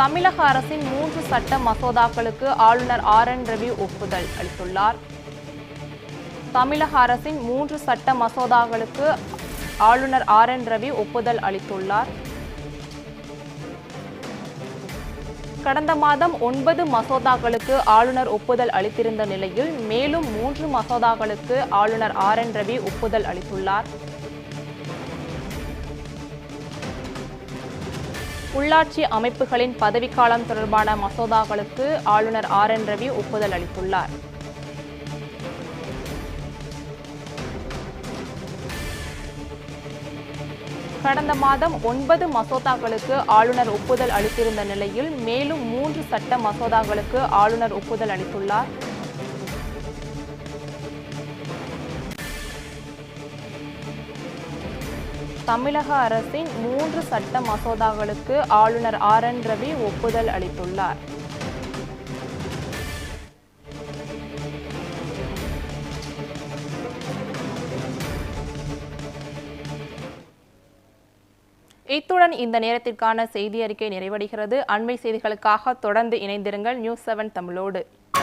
தமிழக அரசின் மூன்று சட்ட மசோதாக்களுக்கு ஆளுநர் ஆர் என் ரவி ஒப்புதல் அளித்துள்ளார். தமிழக அரசின் மூன்று சட்ட மசோதாக்களுக்கு ஆளுநர் ஆர் என் ரவி ஒப்புதல் அளித்துள்ளார். கடந்த மாதம் ஒன்பது மசோதாக்களுக்கு ஆளுநர் ஒப்புதல் அளித்திருந்த நிலையில் மேலும் மூன்று மசோதாக்களுக்கு ஆளுநர் ஆர் என் ரவி ஒப்புதல் அளித்துள்ளார். உள்ளாட்சி அமைப்புகளின் பதவிக்காலம் தொடர்பான மசோதாக்களுக்கு ஆளுநர் ஆர் என் ரவி ஒப்புதல் அளித்துள்ளார். கடந்த மாதம் ஒன்பது மசோதாக்களுக்கு ஆளுநர் ஒப்புதல் அளித்திருந்த நிலையில் மேலும் மூன்று சட்ட மசோதாக்களுக்கு ஆளுநர் ஒப்புதல் அளித்துள்ளார். தமிழக அரசின் மூன்று சட்ட மசோதாக்களுக்கு ஆளுநர் ஆர் என் ரவி ஒப்புதல் அளித்துள்ளார். இத்துடன் இந்த நேரத்திற்கான செய்தி அறிக்கை நிறைவடைகிறது. அண்மை செய்திகளுக்காக தொடர்ந்து இணைந்திருங்கள். நியூஸ் செவன் தமிழோடு.